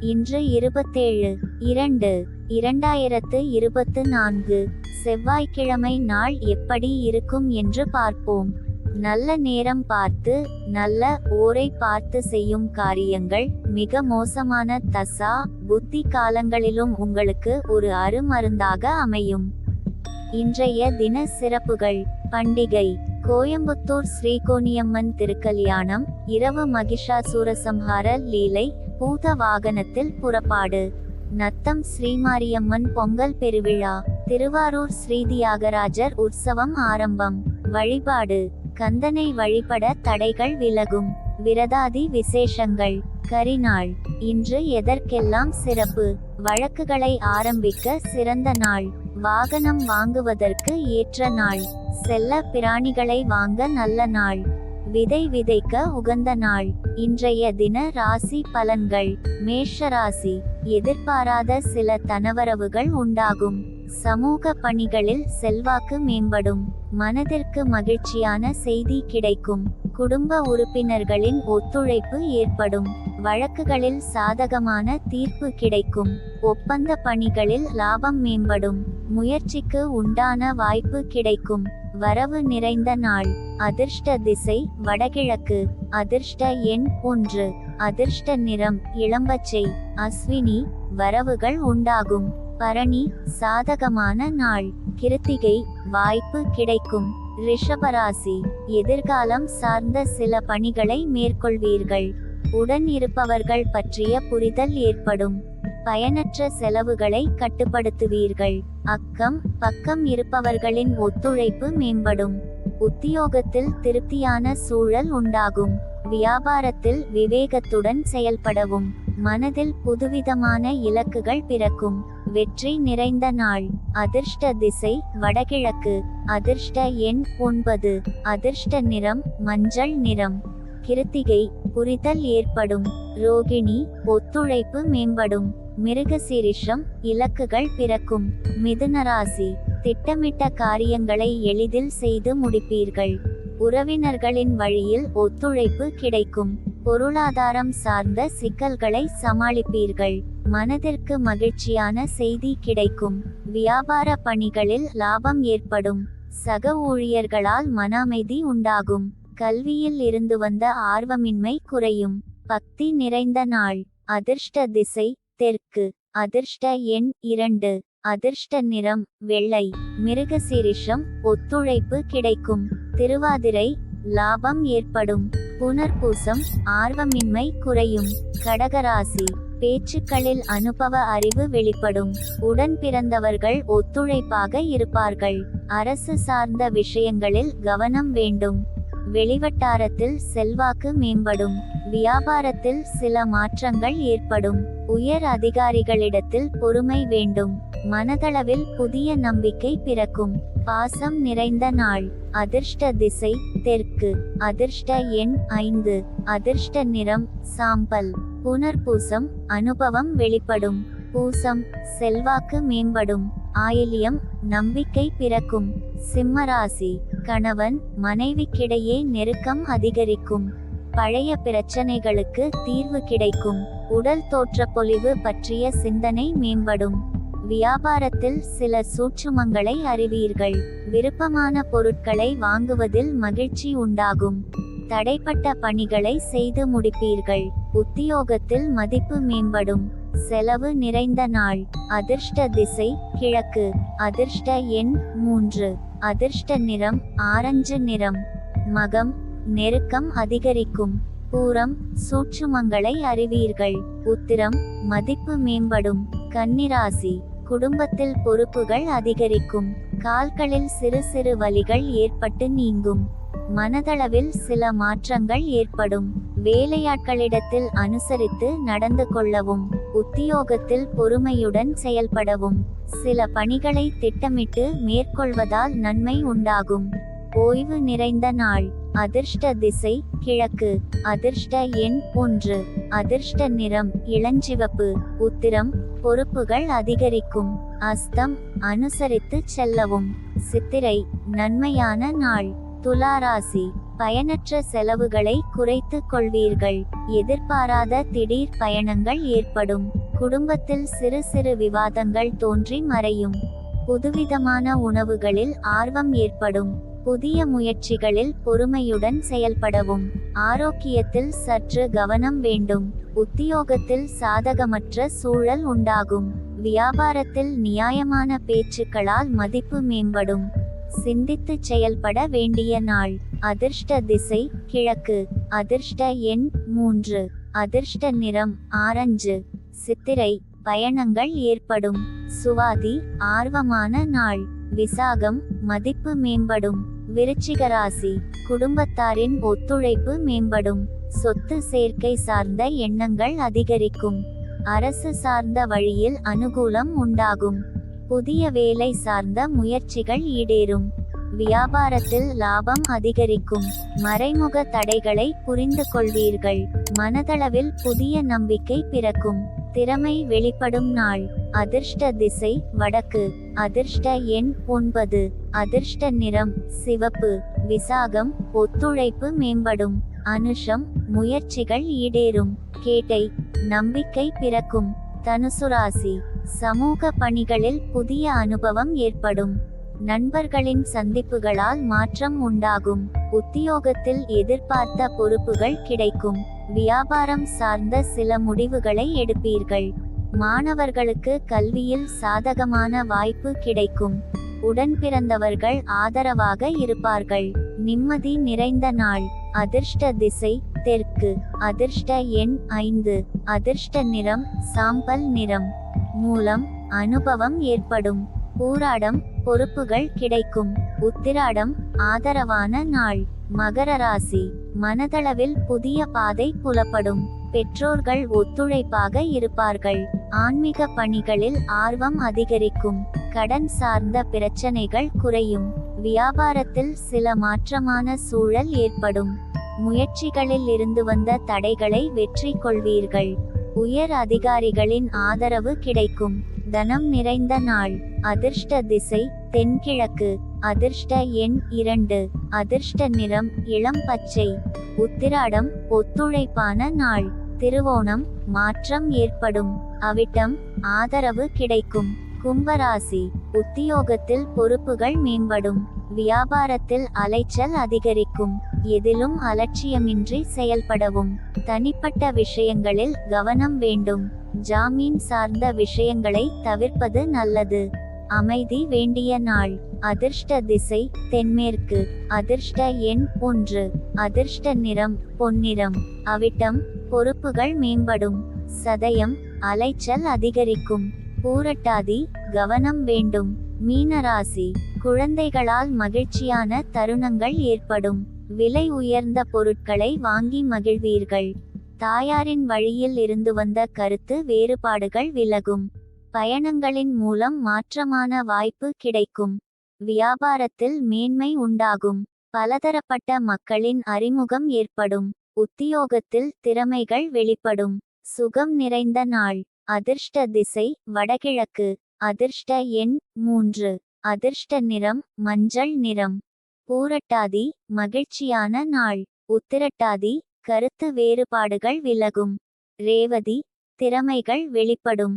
இன்று இருபத்தேழு இரண்டு இரண்டாயிரத்து இருபத்து நான்கு செவ்வாய்க்கிழமை நாள் எப்படி இருக்கும் என்று பார்ப்போம். நல்ல நேரம் பார்த்து நல்ல ஓரை பார்த்து செய்யும் காரியங்கள் மிக மோசமான தசா புத்தி காலங்களிலும் உங்களுக்கு ஒரு அருமருந்தாக அமையும். இன்றைய தின சிறப்புகள் பண்டிகை கோயம்புத்தூர் ஸ்ரீகோணியம்மன் திருக்கல்யாணம் இரவு மகிஷாசூரசம்ஹார லீலை பூத வாகனத்தில் புறப்பாடு. நத்தம் ஸ்ரீமாரியம்மன் பொங்கல் பெருவிழா. திருவாரூர் ஸ்ரீ தியாகராஜர் உற்சவம் ஆரம்பம். வழிபாடு. கந்தனை வழிபட தடைகள் விலகும். விரதாதி விசேஷங்கள். கரிநாள். இன்று எதற்கெல்லாம் சிறப்பு? வழக்குகளை ஆரம்பிக்க சிறந்த நாள். வாகனம் வாங்குவதற்கு ஏற்ற நாள். செல்ல பிராணிகளை வாங்க நல்ல நாள். விதை விதைக்க உகந்த நாள். இன்றைய தின ராசி பலன்கள். மேஷ ராசி. எதிர்பாராத சில தனவரவுகள் உண்டாகும். சமூக பணிகளில் செல்வாக்கு மேம்படும். மனதிற்கு மகிழ்ச்சியான செய்தி கிடைக்கும். குடும்ப உறுப்பினர்களின் ஒத்துழைப்பு ஏற்படும். வழக்குகளில் சாதகமான தீர்ப்பு கிடைக்கும். ஒப்பந்த பணிகளில் லாபம் மேம்படும். முயற்சிக்கு உண்டான வாய்ப்பு கிடைக்கும். வரவு நிறைந்த நாள். அதிர்ஷ்ட திசை வடகிழக்கு. அதிர்ஷ்ட எண் ஒன்று. அதிர்ஷ்ட நிறம் இளம்பச்சை. அஸ்வினி வரவுகள் உண்டாகும். பரணி சாதகமான நாள். கிருத்திகை வாய்ப்பு கிடைக்கும். ரிஷபராசி எதிர்காலம் சார்ந்த சில பணிகளை மேற்கொள்வீர்கள். உடன் இருப்பவர்கள் பற்றிய புரிதல் ஏற்படும். பயனற்ற செலவுகளை கட்டுப்படுத்துவீர்கள். அக்கம் பக்கம் இருப்பவர்களின் ஒத்துழைப்பு மேம்படும். உத்தியோகத்தில் திருப்தியான சூழல் உண்டாகும். வியாபாரத்தில் விவேகத்துடன் செயல்படவும். மனதில் புதுவிதமான இலக்குகள் பிறக்கும். வெற்றி நிறைந்த நாள். அதிர்ஷ்ட திசை வடகிழக்கு. அதிர்ஷ்ட எண் ஒன்பது. அதிர்ஷ்ட நிறம் மஞ்சள் நிறம். கிருத்திகை புரிதல் ஏற்படும். ரோகிணி ஒத்துழைப்பு மேம்படும். மிருகசீரிஷம் இலக்குகள் பிறக்கும். மிதுனராசி திட்டமிட்ட காரியங்களை எளிதில் செய்து முடிப்பீர்கள். உறவினர்களின் வழியில் ஒத்துழைப்பு கிடைக்கும். பொருளாதாரம் சார்ந்த சிக்கல்களை சமாளிப்பீர்கள். மனதிற்கு மகிழ்ச்சியான செய்தி கிடைக்கும். வியாபார பணிகளில் லாபம் ஏற்படும். சக ஊழியர்களால் மன அமைதி உண்டாகும். கல்வியில் இருந்து வந்த ஆர்வமின்மை குறையும். பக்தி நிறைந்த நாள். அதிர்ஷ்ட திசை தெற்கு. அதிர்ஷ்ட எண் இரண்டு. அதிர்ஷ்ட நிறம் வெள்ளை. மிருகசீரிஷம் ஒத்துழைப்பு கிடைக்கும். திருவாதிரை லாபம் ஏற்படும். புனர்பூசம் ஆர்வமின்மை குறையும். கடகராசி. பேச்சுக்களில் அனுபவ அறிவு வெளிப்படும். உடன் பிறந்தவர்கள் ஒத்துழைப்பாக இருப்பார்கள். அரசு சார்ந்த விஷயங்களில் கவனம் வேண்டும். வெளிவட்டாரத்தில் செல்வாக்கு மேம்படும். வியாபாரத்தில் சில மாற்றங்கள் ஏற்படும். உயர் அதிகாரிகளிடத்தில் பொறுமை வேண்டும். மனதளவில் புதிய நம்பிக்கை பிறக்கும். பாசம் நிறைந்த நாள். அதிர்ஷ்ட திசை தெற்கு. அதிர்ஷ்ட எண் ஐந்து. அதிர்ஷ்ட நிறம் சாம்பல். புனர்பூசம் அனுபவம் வெளிப்படும். பூசம் செல்வாக்கு மேம்படும். ஆயிலியம் நம்பிக்கை பிறக்கும். சிம்மராசி கணவன் மனைவிக்கிடையே நெருக்கம் அதிகரிக்கும். பழைய பிரச்சனைகளுக்கு தீர்வு கிடைக்கும். உடல் தோற்றப்பொலிவு பற்றிய சிந்தனை மேம்படும். வியாபாரத்தில் சில சூட்சுமங்களை அறிவீர்கள். விருப்பமான பொருட்களை வாங்குவதில் மகிழ்ச்சி உண்டாகும். தடைப்பட்ட பணிகளை செய்து முடிப்பீர்கள். உத்தியோகத்தில் மதிப்பு மேம்படும். செலவு நிறைந்த நாள். அதிர்ஷ்ட திசை கிழக்கு. அதிர்ஷ்ட எண் மூன்று. அதிர்ஷ்ட நிறம் ஆரஞ்சு நிறம். மகம் நெருக்கம் அதிகரிக்கும். பூரம் சூட்சுமங்களை அறிவீர்கள். உத்திரம் மதிப்பு மேம்படும். கன்னிராசி. குடும்பத்தில் பொறுப்புகள் அதிகரிக்கும். கால்களில் சிறு சிறு வலிகள் ஏற்பட்டு நீங்கும். மனதளவில் சில மாற்றங்கள் ஏற்படும். வேலையாட்களிடத்தில் அனுசரித்து நடந்து கொள்ளவும் உத்தியோகத்தில் பொறுமையுடன் செயல்படவும். சில பணிகளை திட்டமிட்டு மேற்கொள்வதால் நன்மை உண்டாகும். ஓய்வு நிறைந்த நாள். அதிர்ஷ்ட திசை கிழக்கு. அதிர்ஷ்ட எண் ஒன்று. அதிர்ஷ்ட நிறம் இளஞ்சிவப்பு. உத்திரம் பொறுப்புகள் அதிகரிக்கும். அஸ்தம் அனுசரித்து செல்லவும். சித்திரை நன்மையான நாள். துலாராசி பயனற்ற செலவுகளை குறைத்துக் கொள்வீர்கள். எதிர்பாராத திடீர் பயணங்கள் ஏற்படும். குடும்பத்தில் சிறு சிறு விவாதங்கள் தோன்றி மறையும். புதுவிதமான உணவுகளில் ஆர்வம் ஏற்படும். புதிய முயற்சிகளில் பொறுமையுடன் செயல்படவும். ஆரோக்கியத்தில் சற்று கவனம் வேண்டும். உத்தியோகத்தில் சாதகமற்ற சூழல் உண்டாகும். வியாபாரத்தில் நியாயமான பேச்சுக்களால் மதிப்பு மேம்படும். சிந்தித்து செயல்பட வேண்டிய நாள். அதிர்ஷ்ட திசை கிழக்கு. அதிர்ஷ்ட எண் மூன்று. அதிர்ஷ்ட நிறம் ஆரஞ்சு. சித்திரை பயணங்கள் ஏற்படும். சுவாதி ஆர்வமான நாள். விசாகம் மதிப்பு மேம்படும். விருச்சிக ராசி குடும்பத்தாரின் ஒத்துழைப்பு மேம்படும். சொத்து சேர்க்கை சார்ந்த எண்ணங்கள் அதிகரிக்கும். அரசு சார்ந்த வழியில் அனுகூலம் உண்டாகும். புதிய வேலை சார்ந்த முயற்சிகள் ஈடேறும். வியாபாரத்தில் லாபம் அதிகரிக்கும். மறைமுக தடைகளை புரிந்து கொள்வீர்கள். மனதளவில் புதிய நம்பிக்கை பிறக்கும். திறமை வெளிப்படும் நாள். அதிர்ஷ்ட திசை வடக்கு. அதிர்ஷ்ட எண் ஒன்பது. அதிர்ஷ்ட நிறம் சிவப்பு. விசாகம் ஒத்துழைப்பு மேம்படும். அனுஷம் முயற்சிகள் ஈடேறும். கேட்டை நம்பிக்கை பிறக்கும். தனுசுராசி சமூக பணிகளில் புதிய அனுபவம் ஏற்படும். நண்பர்களின் சந்திப்புகளால் மாற்றம் உண்டாகும். உத்தியோகத்தில் எதிர்பார்த்த பொறுப்புகள் கிடைக்கும். வியாபாரம் சார்ந்த சில முடிவுகளை எடுப்பீர்கள். மாணவர்களுக்கு கல்வியில் சாதகமான வாய்ப்பு கிடைக்கும். உடன் பிறந்தவர்கள் ஆதரவாக இருப்பார்கள். நிம்மதி நிறைந்த நாள். அதிர்ஷ்ட திசை தெற்கு. அதிர்ஷ்ட எண் ஐந்து. அதிர்ஷ்ட நிறம் சாம்பல் நிறம். மூலம் அனுபவம் ஏற்படும். பூராடம் பொறுப்புகள் கிடைக்கும். உத்திராடம் ஆதரவான நாள். மகர ராசி மனதளவில் புதிய பாதை புலப்படும். பெற்றோர்கள் ஒத்துழைப்பாக இருப்பார்கள். ஆன்மீக பணிகளில் ஆர்வம் அதிகரிக்கும். கடன் சார்ந்த பிரச்சனைகள் குறையும். வியாபாரத்தில் சில மாற்றமான சூழல் ஏற்படும். முயற்சிகளில் இருந்து வந்த தடைகளை வெற்றி கொள்வீர்கள் உயர் அதிகாரிகளின் ஆதரவு கிடைக்கும். தனம் நிறைந்த நாள். அதிர்ஷ்ட திசை தென்கிழக்கு. அதிர்ஷ்ட எண் இரண்டு. அதிர்ஷ்ட நிறம் இளம் பச்சை. உத்திராடம் ஒத்துழைப்பான நாள். திருவோணம் மாற்றம் ஏற்படும். அவிட்டம் ஆதரவு கிடைக்கும். கும்பராசி. உத்தியோகத்தில் பொறுப்புகள் மேம்படும். வியாபாரத்தில் அலைச்சல் அதிகரிக்கும். எதிலும் அலட்சியமின்றி செயல்படவும். தனிப்பட்ட விஷயங்களில் கவனம் வேண்டும். ஜாமீன் சார்ந்த விஷயங்களை தவிர்ப்பது நல்லது. அமைதி வேண்டிய நாள். அதிர்ஷ்ட திசை தென்மேற்கு. அதிர்ஷ்ட எண் ஒன்று. அதிர்ஷ்ட நிறம் பொன்னிறம். அவிட்டம் பொறுப்புகள் மேம்படும். சதயம் அலைச்சல் அதிகரிக்கும். பூரட்டாதி கவனம் வேண்டும். மீனராசி. குழந்தைகளால் மகிழ்ச்சியான தருணங்கள் ஏற்படும். விலை உயர்ந்த பொருட்களை வாங்கி மகிழ்வீர்கள். தாயாரின் வழியில் இருந்து வந்த கருத்து வேறுபாடுகள் விலகும். பயணங்களின் மூலம் மாற்றமான வாய்ப்பு கிடைக்கும். வியாபாரத்தில் மேன்மை உண்டாகும். பலதரப்பட்ட மக்களின் அறிமுகம் ஏற்படும். உத்தியோகத்தில் திறமைகள் வெளிப்படும். சுகம் நிறைந்த நாள். அதிர்ஷ்ட திசை வடகிழக்கு. அதிர்ஷ்ட எண் மூன்று. அதிர்ஷ்ட நிறம் மஞ்சள் நிறம். பூரட்டாதி மகிழ்ச்சியான நாள். உத்திரட்டாதி கருத்து வேறுபாடுகள் விலகும். ரேவதி திறமைகள் வெளிப்படும்.